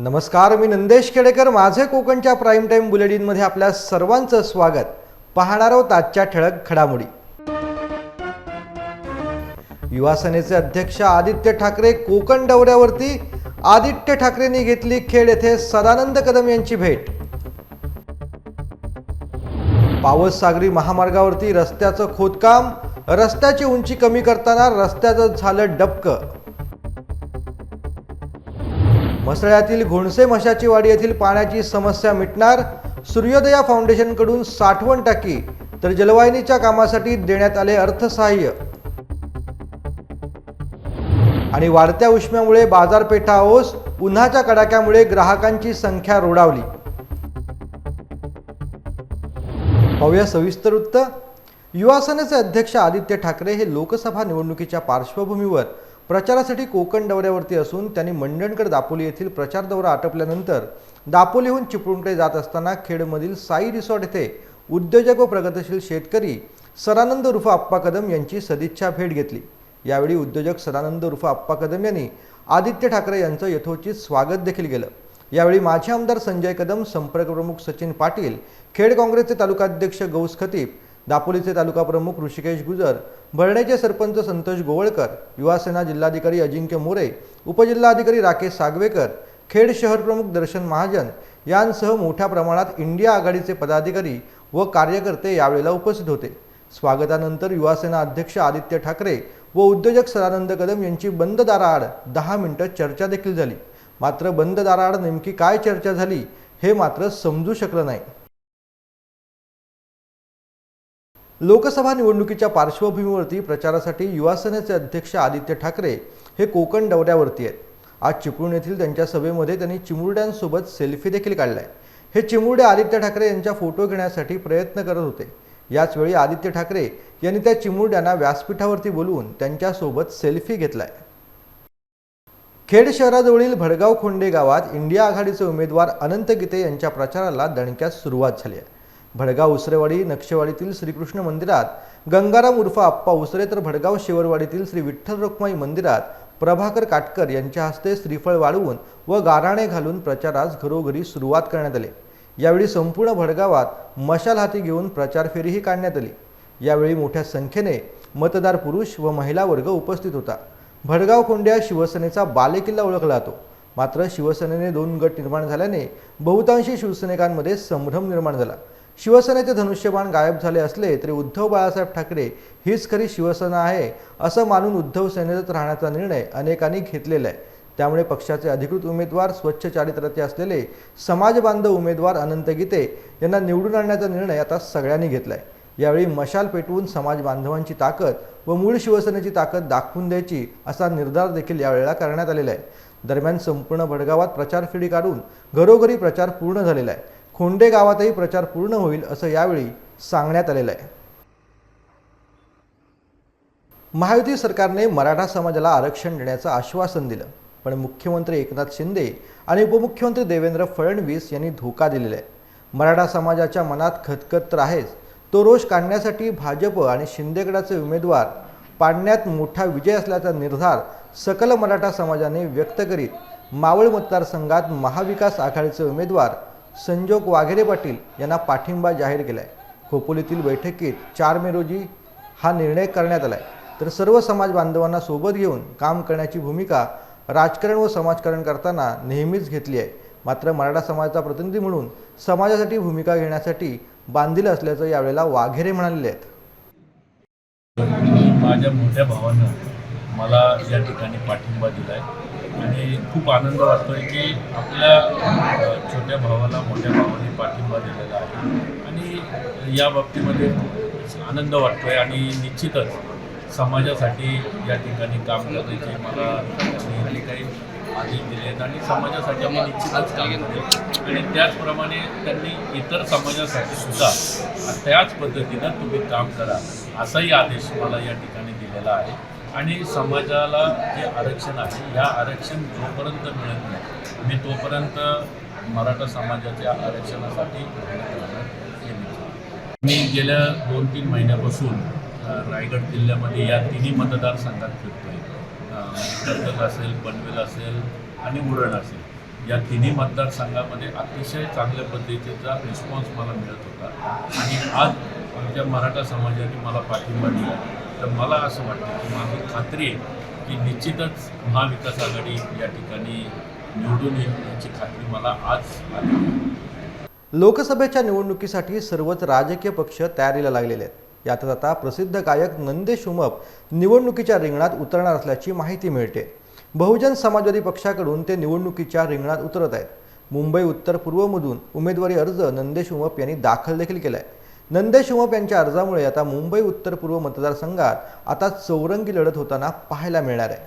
नमस्कार मी नंदेश खेडेकर. माझे कोकणच्या प्राईम टाईम बुलेटिनमध्ये आपल्या सर्वांचं स्वागत. पाहणार आहोत आजच्या ठळक घडामोडी. युवा सेनेचे अध्यक्ष आदित्य ठाकरे कोकण दौऱ्यावरती. आदित्य ठाकरेंनी घेतली खेड येथे सदानंद कदम यांची भेट. पावस सागरी महामार्गावरती रस्त्याचं खोदकाम. रस्त्याची उंची कमी करताना रस्त्याचं झालं डबकं. मसळ्यातील घोणसे मशाची वाडी येथील पाण्याची समस्या मिटणार सूर्योदया फाउंडेशनकडून साठवण टाकी तर जलवाहिनीच्या कामासाठी देण्यात आले अर्थसहाय्य. आणि वाढत्या उष्म्यामुळे बाजारपेठा ओस उन्हाच्या कडाक्यामुळे ग्राहकांची संख्या रोडावली पाहूया सविस्तर वृत्त. युवासेनेचे अध्यक्ष आदित्य ठाकरे हे लोकसभा निवडणुकीच्या पार्श्वभूमीवर प्रचारासाठी कोकण दौऱ्यावरती असून त्यांनी मंडणगड दापोली येथील प्रचार दौरा आटपल्यानंतर दापोलीहून चिपळूणकडे जात असताना खेडमधील साई रिसॉर्ट येथे उद्योजक व प्रगतशील शेतकरी सरानंद उर्फ आप्पा कदम यांची सदिच्छा भेट घेतली. यावेळी उद्योजक सदानंद उर्फ आप्पा कदम यांनी आदित्य ठाकरे यांचं यथोचित स्वागत देखील केलं. यावेळी माजी आमदार संजय कदम संपर्क प्रमुख सचिन पाटील खेड काँग्रेसचे तालुकाध्यक्ष गौस खतीब दापोलीचे तालुका प्रमुख ऋषिकेश गुजर भरण्याचे सरपंच संतोष गोवळकर युवासेना जिल्हाधिकारी अजिंक्य मोरे उपजिल्हाधिकारी राकेश सागवेकर खेड शहर प्रमुख दर्शन महाजन यांसह मोठ्या प्रमाणात इंडिया आघाडीचे पदाधिकारी व कार्यकर्ते यावेळेला उपस्थित होते. स्वागतानंतर युवासेना अध्यक्ष आदित्य ठाकरे व उद्योजक सदानंद कदम यांची बंद दाराआड दहा मिनिटं चर्चा देखील झाली. मात्र बंद दाराआड नेमकी काय चर्चा झाली हे मात्र समजू शकलं नाही. लोकसभा निवडणुकीच्या पार्श्वभूमीवरती प्रचारासाठी युवासेनेचे अध्यक्ष आदित्य ठाकरे हे कोकण दौऱ्यावरती आहेत. आज चिपळूण येथील त्यांच्या सभेमध्ये त्यांनी चिमुरड्यांसोबत सेल्फी देखील काढलाय. हे चिमुरडे आदित्य ठाकरे यांच्या फोटो घेण्यासाठी प्रयत्न करत होते. याचवेळी आदित्य ठाकरे यांनी त्या चिमुरड्यांना व्यासपीठावरती बोलवून त्यांच्यासोबत सेल्फी घेतलाय. खेड शहराजवळील भडगाव खोंडे गावात इंडिया आघाडीचे उमेदवार अनंत गीते यांच्या प्रचाराला दणक्यास सुरुवात झाली आहे. भडगाव उसरेवाडी नक्षेवाडीतील श्रीकृष्ण मंदिरात गंगाराम उर्फ आप्पा उसरे तर भडगाव शिवरवाडीतील श्री विठ्ठल रुक्माई मंदिरात प्रभाकर काटकर यांच्या हस्ते श्रीफळ वाढवून व गाराणे घालून प्रचारास घरोघरी सुरुवात करण्यात आली. यावेळी संपूर्ण भडगावात मशाल हाती घेऊन प्रचार फेरीही काढण्यात आली. यावेळी मोठ्या संख्येने मतदार पुरुष व महिला वर्ग उपस्थित होता. भडगाव कोंड्या शिवसेनेचा बालेकिल्ला ओळखला जातो. मात्र शिवसेनेने दोन गट निर्माण झाल्याने बहुतांशी शिवसैनिकांमध्ये संभ्रम निर्माण झाला. शिवसेनेचे धनुष्यबाण गायब झाले असले तरी उद्धव बाळासाहेब ठाकरे हीच खरी शिवसेना आहे असं मानून उद्धव सेनेतच राहण्याचा निर्णय अनेकांनी घेतलेला आहे. त्यामुळे पक्षाचे अधिकृत उमेदवार स्वच्छ चारित्र्याचे असलेले समाजबांधव उमेदवार अनंत गीते यांना निवडून आणण्याचा निर्णय आता सगळ्यांनी घेतला आहे यावेळी मशाल पेटवून समाज बांधवांची ताकद व मूळ शिवसेनेची ताकद दाखवून द्यायची असा निर्धार देखील यावेळेला करण्यात आलेला आहे. दरम्यान संपूर्ण भडगावात प्रचार फेरी काढून घरोघरी प्रचार पूर्ण झालेला आहे. खोंडे गावातही प्रचार पूर्ण होईल असं यावेळी सांगण्यात आलेलं आहे. महायुती सरकारने मराठा समाजाला आरक्षण देण्याचं आश्वासन दिलं पण मुख्यमंत्री एकनाथ शिंदे आणि उपमुख्यमंत्री देवेंद्र फडणवीस यांनी धोका दिलेला आहे. मराठा समाजाच्या मनात खतखत तर आहेच तो रोष काढण्यासाठी भाजप आणि शिंदेगडाचे उमेदवार पाडण्यात मोठा विजय असल्याचा निर्धार सकल मराठा समाजाने व्यक्त करीत मावळ मतदारसंघात महाविकास आघाडीचे उमेदवार संजोग वाघेरे पाटील यांना पाठिंबा जाहीर केला आहे खोपोलीतील बैठकीत चार मे रोजी हा निर्णय करण्यात आला आहे तर सर्व समाज बांधवांना सोबत घेऊन काम करण्याची भूमिका राजकारण व समाजकारण करताना नेहमीच घेतली आहे. मात्र मराठा समाजाचा प्रतिनिधी म्हणून समाजासाठी भूमिका घेण्यासाठी बांधील असल्याचं यावेळेला वाघेरे म्हणाले आहेत. माझ्या मोठ्या भावानं मला या ठिकाणी पाठिंबा दिला आहे आणि खूप आनंद वाटतो आहे की आपल्या छोट्या भावाला मोठ्या भावाने पाठिंबा दिलेला आहे. आणि या बाबतीमध्ये आनंद वाटतो आहे आणि निश्चितच समाजासाठी या ठिकाणी काम करण्याचे मला त्यांनी काही आदेश दिले आहेत. आणि समाजासाठी मी निश्चितच काम करेल. आणि त्याचप्रमाणे त्यांनी इतर समाजासाठी सुद्धा त्याच पद्धतीनं तुम्ही काम करा असाही आदेश मला या ठिकाणी दिलेला आहे. आणि समाजाला जे आरक्षण आहे या आरक्षण जोपर्यंत मिळत नाही मी तोपर्यंत मराठा समाजाच्या आरक्षणासाठी मी. गेल्या दोन तीन महिन्यापासून रायगड जिल्ह्यामध्ये या तिन्ही मतदारसंघात फिरतो आहे कर्जत असेल पनवेल असेल आणि उरण असेल या तिन्ही मतदारसंघामध्ये अतिशय चांगल्या पद्धतीचा रिस्पॉन्स मला मिळत होता आणि आज आमच्या मराठा समाजाने मला पाठिंबा दिला तर मला असं वाटतं की माझी खात्री आहे की निश्चितच महाविकास आघाडी या ठिकाणी निवडून येईल याची खात्री मला आज आली लोकसभेच्या निवडणुकीसाठी सर्वच राजकीय पक्ष तयारीला लागलेले आहेत. यातच आता प्रसिद्ध गायक नंदेश उमप निवडणुकीच्या रिंगणात उतरणार असल्याची माहिती मिळते. बहुजन समाजवादी पक्षाकडून ते निवडणुकीच्या रिंगणात उतरत आहेत. मुंबई उत्तर पूर्वमधून उमेदवारी अर्ज नंदेश उमप यांनी दाखल देखील केला आहे नंदशिवप यांच्या अर्जामुळे आता मुंबई उत्तर पूर्व मतदारसंघात आता चौरंगी लढत होताना पाहायला मिळणार आहे.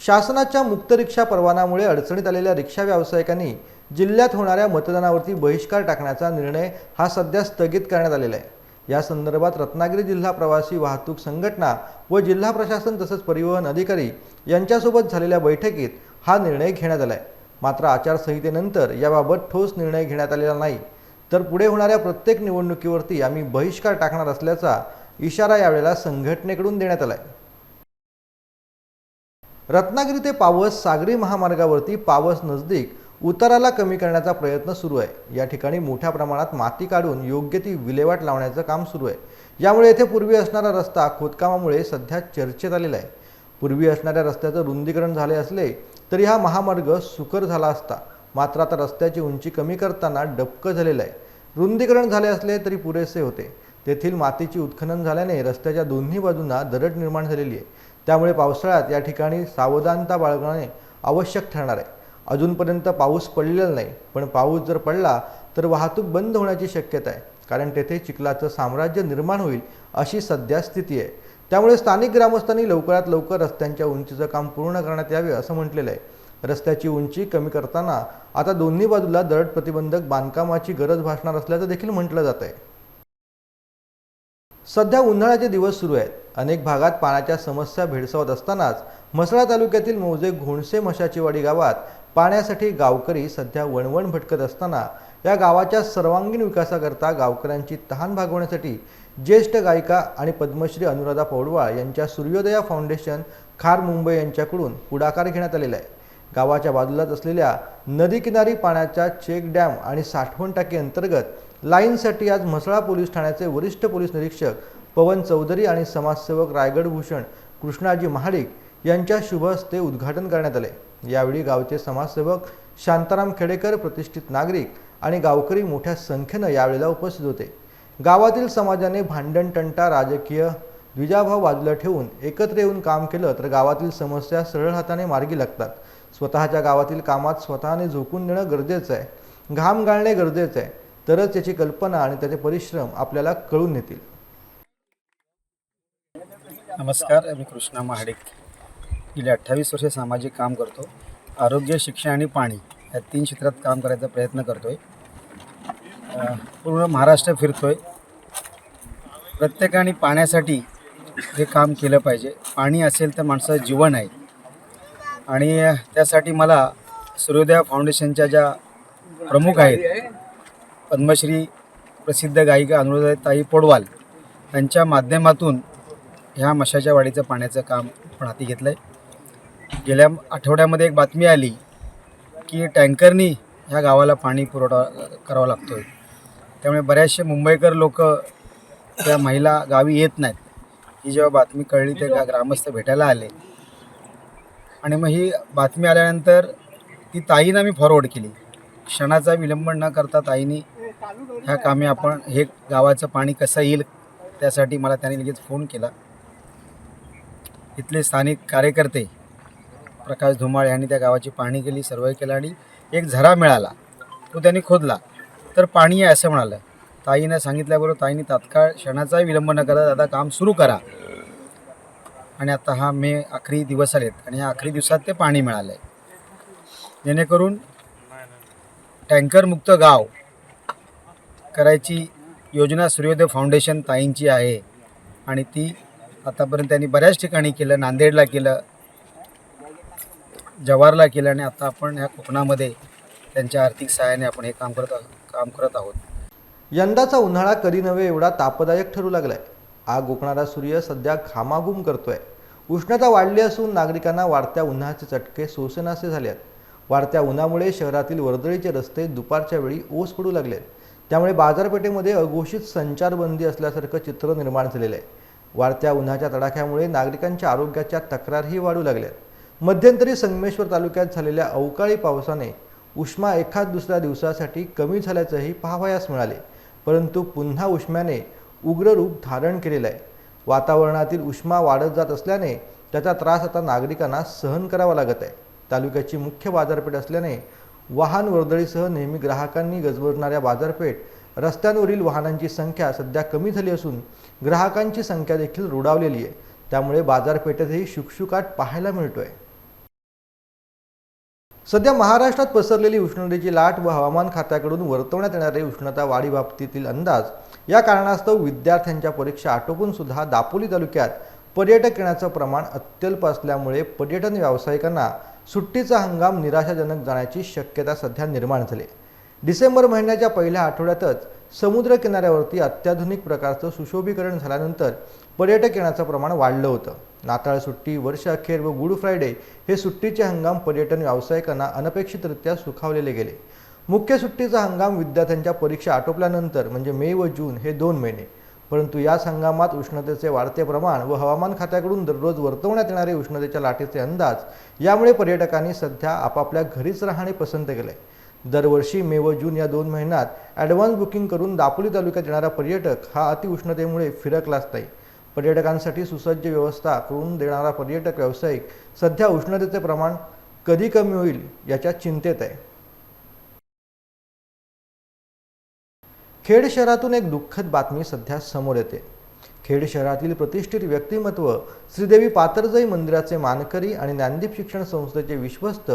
शासनाच्या मुक्त रिक्षा परवानामुळे अडचणीत आलेल्या रिक्षा व्यावसायिकांनी जिल्ह्यात होणाऱ्या मतदानावरती बहिष्कार टाकण्याचा निर्णय हा सध्या स्थगित करण्यात आलेला आहे. या संदर्भात रत्नागिरी जिल्हा प्रवासी वाहतूक संघटना व जिल्हा प्रशासन तसंच परिवहन अधिकारी यांच्यासोबत झालेल्या बैठकीत हा निर्णय घेण्यात आला आहे. मात्र आचारसंहितेनंतर याबाबत ठोस निर्णय घेण्यात आलेला नाही. तर पुढे होणाऱ्या प्रत्येक निवडणुकीवरती आम्ही बहिष्कार टाकणार असल्याचा इशारा यावेळेला संघटनेकडून देण्यात आला आहे रत्नागिरी ते पावस सागरी महामार्गावरती पावस नजदीक उताराला कमी करण्याचा प्रयत्न सुरू आहे. या ठिकाणी मोठ्या प्रमाणात माती काढून योग्य ती विल्हेवाट लावण्याचं काम सुरू आहे. यामुळे येथे पूर्वी असणारा रस्ता खोदकामामुळे सध्या चर्चेत आलेला आहे. पूर्वी असणाऱ्या रस्त्याचं रुंदीकरण झाले असले तरी हा महामार्ग सुकर झाला असता. मात्र आता रस्त्याची उंची कमी करताना डबकं झालेलं आहे. रुंदीकरण झाले असले तरी पुरेसे होते. तेथील मातीची उत्खनन झाल्याने रस्त्याच्या दोन्ही बाजूंना दरड निर्माण झालेली आहे. त्यामुळे पावसाळ्यात या ठिकाणी सावधानता बाळगणे आवश्यक ठरणार आहे. अजूनपर्यंत पाऊस पडलेला नाही पण पाऊस जर पडला तर वाहतूक बंद होण्याची शक्यता आहे कारण तेथे चिखलाचं साम्राज्य निर्माण होईल अशी सध्या स्थिती आहे. त्यामुळे स्थानिक ग्रामस्थांनी लवकरात लवकर रस्त्यांच्या उंचीचं काम पूर्ण करण्यात यावे असं म्हटलेलं आहे रस्त्याची उंची कमी करताना आता दोन्ही बाजूला दरड प्रतिबंधक बांधकामाची गरज भासणार असल्याचं देखील म्हटलं जात आहे सध्या उन्हाळ्याचे दिवस सुरू आहेत. अनेक भागात पाण्याच्या समस्या भेडसावत असतानाच म्हसळा तालुक्यातील मौजे घोणसे मशाचीवाडी गावात पाण्यासाठी गावकरी सध्या वणवण भटकत असताना या गावाच्या सर्वांगीण विकासाकरता गावकऱ्यांची तहान भागवण्यासाठी ज्येष्ठ गायिका आणि पद्मश्री अनुराधा पौडवाळ यांच्या सूर्योदया फाउंडेशन खार मुंबई यांच्याकडून पुढाकार घेण्यात आलेला आहे. गावाच्या बाजूलाच असलेल्या नदीकिनारी पाण्याच्या चेक डॅम आणि साठवण टाकी अंतर्गत लाईनसाठी आज म्हसळा पोलीस ठाण्याचे वरिष्ठ पोलीस निरीक्षक पवन चौधरी आणि समाजसेवक रायगड भूषण कृष्णाजी महाडिक यांच्या शुभ हस्ते उद्घाटन करण्यात आले. यावेळी गावचे समाजसेवक शांताराम खेडेकर प्रतिष्ठित नागरिक आणि गावकरी मोठ्या संख्येनं यावेळेला उपस्थित होते. गावातील समाजाने भांडण तंटा राजकीय द्विजाभाव बाजूला ठेवून एकत्र येऊन काम केलं तर गावातील समस्या सरळ हाताने मार्गी लागतात. स्वतःच्या गावातील कामात स्वतःने झोकून देणं गरजेचं आहे. घाम गाळणे गरजेचं आहे. तरच त्याची कल्पना आणि त्याचे परिश्रम आपल्याला कळून येतील. नमस्कार मी कृष्णा महाडिक. गेले अठ्ठावीस वर्षे सामाजिक काम करतो. आरोग्य शिक्षण आणि पाणी या तीन क्षेत्रात काम करायचा प्रयत्न करतो आहे पूर्ण महाराष्ट्र फिरतो आहे प्रत्येकाने पाण्यासाठी हे काम केलं पाहिजे. पाणी असेल तर माणसाचं जीवन आहे. आणि त्यासाठी मला सूर्योदया फाउंडेशनच्या ज्या प्रमुख आहेत पद्मश्री प्रसिद्ध गायिका अनुराधाताई पोडवाल यांच्या माध्यमातून ह्या मशाच्या वाडीचं पाण्याचं काम आपण हाती घेतलं आहे गेल्या आठवड्यामध्ये एक बातमी आली की टँकरनी ह्या गावाला पाणी पुरवठा करावा लागतो आहे त्यामुळे बऱ्याचशे मुंबईकर लोक त्या महिला गावी येत नाहीत. ही जेव्हा बातमी कळली ते गा ग्रामस्थ भेटायला आले. आणि मग ही बातमी आल्यानंतर ती ताईनं मी फॉरवर्ड केली. क्षणाचा विलंब न करता ताईनी ह्या कामी आपण हे गावाचं पाणी कसं येईल त्यासाठी मला त्याने लगेच फोन केला. इथले स्थानिक कार्यकर्ते प्रकाश धुमाळ यांनी त्या गावाची पाहणी केली सर्वे केला आणि एक झरा मिळाला. तो त्यांनी खोदला. तर पाणी आहे असं म्हणालं. ताईनं सांगितल्याबरोबर ताईने तात्काळ क्षणाचाही विलंब न करता आता काम सुरू करा. आणि आता हा मे आखरी दिवस आलेत आणि या आखरी दिवसात ते पाणी मिळालं आहे जेणेकरून टँकरमुक्त गाव करायची योजना सूर्योदय फाउंडेशन ताईंची आहे. आणि ती आतापर्यंत त्यांनी बऱ्याच ठिकाणी केलं नांदेडला केलं जव्हारला केलं आणि आता आपण ह्या कोकणामध्ये त्यांच्या आर्थिक सहाय्याने आपण हे काम करत आहोत काम करत आहोत. यंदाचा उन्हाळा कधी नव्हे एवढा तापदायक ठरू लागलाय. आग ओकणारा सूर्य सध्या घामाघूम करतोय. उष्णता वाढली असून नागरिकांना वाढत्या उन्हाचे चटके सोसनासे झाले आहेत वाढत्या उन्हामुळे शहरातील वर्दळीचे रस्ते दुपारच्या वेळी ओस पडू लागले. आहेत त्यामुळे बाजारपेठेमध्ये अघोषित संचारबंदी असल्यासारखं चित्र निर्माण झालेलं आहे. वाढत्या उन्हाच्या तडाख्यामुळे नागरिकांच्या आरोग्याच्या तक्रारही वाढू लागल्या मध्यंतरी संगमेश्वर तालुक्यात झालेल्या अवकाळी पावसाने उष्मा एखाद दुसऱ्या दिवसासाठी कमी झाल्याचंही पाहावयास मिळाले. परंतु पुन्हा उष्म्याने उग्र रूप धारण केलेलं आहे. वातावरणातील उष्मा वाढत जात असल्याने त्याचा त्रास आता नागरिकांना सहन करावा लागत आहे. तालुक्याची मुख्य बाजारपेठ असल्याने वाहन वर्दळीसह नेहमी ग्राहकांनी गजबजणाऱ्या बाजारपेठ रस्त्यांवरील वाहनांची संख्या सध्या कमी झाली असून ग्राहकांची संख्या देखील रुडावलेली आहे. त्यामुळे बाजारपेठेतही शुकशुकाट पाहायला मिळतोय. सध्या महाराष्ट्रात पसरलेली उष्णतेची लाट व हवामान खात्याकडून वर्तवण्यात येणारे उष्णता वाढीबाबतीतील अंदाज या कारणास्तव विद्यार्थ्यांच्या परीक्षा आटोपून सुद्धा दापोली तालुक्यात पर्यटक येण्याचं प्रमाण अत्यल्प असल्यामुळे पर्यटन व्यावसायिकांना सुट्टीचा हंगाम निराशाजनक जाण्याची शक्यता सध्या निर्माण झाली. डिसेंबर महिन्याच्या पहिल्या आठवड्यातच समुद्र किनाऱ्यावरती अत्याधुनिक प्रकारचं सुशोभीकरण झाल्यानंतर पर्यटक येण्याचं प्रमाण वाढलं होतं. नाताळ सुट्टी वर्ष अखेर व गुड फ्रायडे हे सुट्टीचे हंगाम पर्यटन व्यावसायिकांना अनपेक्षितरित्या सुखावलेले गेले. मुख्य सुट्टीचा हंगाम विद्यार्थ्यांच्या परीक्षा आटोपल्यानंतर म्हणजे मे व जून हे दोन महिने. परंतु याच हंगामात उष्णतेचे वाढते प्रमाण व हवामान खात्याकडून दररोज वर्तवण्यात येणारे उष्णतेच्या लाटेचे अंदाज यामुळे पर्यटकांनी सध्या आपापल्या घरीच राहणे पसंत केले. दरवर्षी मे व जून या दोन महिन्यात ॲडव्हान्स बुकिंग करून दापोली तालुक्यात येणारा पर्यटक हा अतिउष्णतेमुळे फिरकलाच नाही. पर्यटकांसाठी सुसज्ज व्यवस्था करून देणारा पर्यटक व्यावसायिक सध्या उष्णतेचे प्रमाण कधी कमी होईल याच्या चिंतेत आहे. खेड शहरातून एक दुःखद बातमी सध्या समोर येते. खेड शहरातील प्रतिष्ठित व्यक्तिमत्व श्रीदेवी पातरजई मंदिराचे मानकरी आणि ज्ञानदीप शिक्षण संस्थेचे विश्वस्त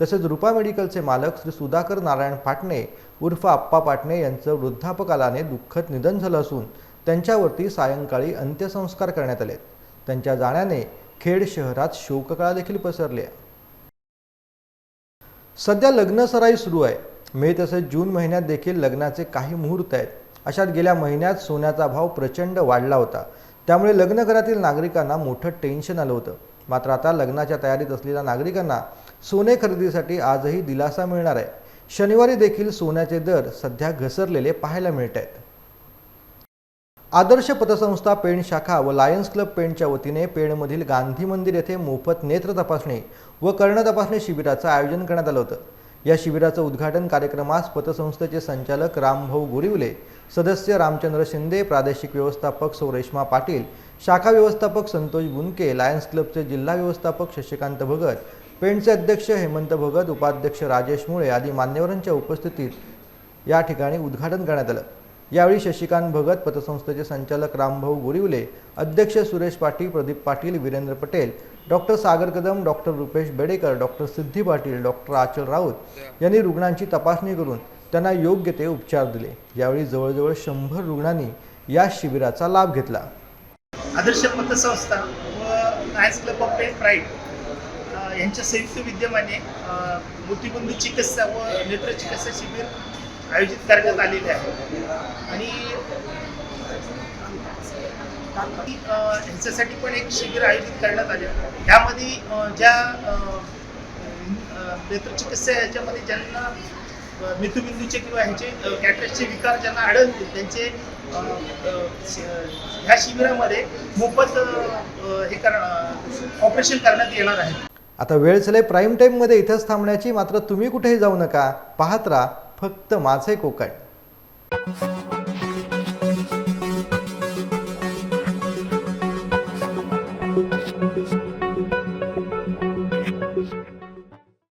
तसेच रुपा मेडिकलचे मालक श्री सुधाकर नारायण पाटणे उर्फ आप्पा पाटणे यांचं वृद्धापकालाने दुःखद निधन झालं असून त्यांच्यावरती सायंकाळी अंत्यसंस्कार करण्यात आले त्यांच्या जाण्याने खेड शहरात शोककळा देखील पसरली आहे. सध्या लग्नसराई सुरू आहे. मे तसेच जून महिन्यात देखील लग्नाचे काही मुहूर्त आहेत. अशात गेल्या महिन्यात सोन्याचा भाव प्रचंड वाढला होता. त्यामुळे लग्नघरातील नागरिकांना मोठं टेन्शन आलं होतं. मात्र आता लग्नाच्या तयारीत असलेल्या नागरिकांना सोने खरेदीसाठी आजही दिलासा मिळणार आहे. शनिवारी देखील सोन्याचे दर सध्या घसरलेले पाहायला मिळत आहेत. आदर्श पतसंस्था पेण शाखा व लायन्स क्लब पेणच्या वतीने पेणमधील गांधी मंदिर येथे मोफत नेत्र तपासणी व कर्ण तपासणी शिबिराचं आयोजन करण्यात आलं होतं. या शिबिराचं उद्घाटन कार्यक्रमास पतसंस्थेचे संचालक रामभाऊ गोरिवले सदस्य रामचंद्र शिंदे प्रादेशिक व्यवस्थापक सौरेश्मा पाटील शाखा व्यवस्थापक संतोष बुनके लायन्स क्लबचे जिल्हा व्यवस्थापक शशिकांत भगत पेणचे अध्यक्ष हेमंत भगत उपाध्यक्ष राजेश मुळे आदी मान्यवरांच्या उपस्थितीत या ठिकाणी उद्घाटन करण्यात आलं. यावेळी शशिकांत भगत पतसंस्थेचे संचालक रामभाऊ गोरिवले अध्यक्ष Suresh Patil Pradeep Patil Virendra Patel doctor Sagar Kadam doctor Rupesh Bedekar doctor Siddhi Patil doctor Aanchal Raut यांनी रुग्णांची तपासणी करून त्यांना योग्य ते उपचार दिले. यावेळी जवळजवळ शंभर रुग्णांनी या शिबिराचा लाभ घेतला. आदर्श पतसंस्था व Lions Club of Pen Pride यांच्या संयुक्त विद्यमाने मोतीबंधू चिकित्सा व नेत्र चिकित्सा शिबिर आयोजित करण्यात आलेले आहे. आणि ह्याच्यासाठी पण एक शिबिर आयोजित करण्यात आले. ह्यामध्ये ज्या नेत्रचिकित्सा नेत्र चिकित्सा ह्याच्यामध्ये ज्यांना अ, मिथुबिंदूचे किंवा ह्याचे कॅटरेसचे विकार ज्यांना आढळतील त्यांचे ह्या शिबिरामध्ये मोफत हे कर ऑपरेशन करण्यात येणार आहे. आता वेळ झाली प्राईम टाईममध्ये इथंच थांबण्याची मात्र तुम्ही कुठेही जाऊ नका पाहत राहा. फक्त माझे कोकण.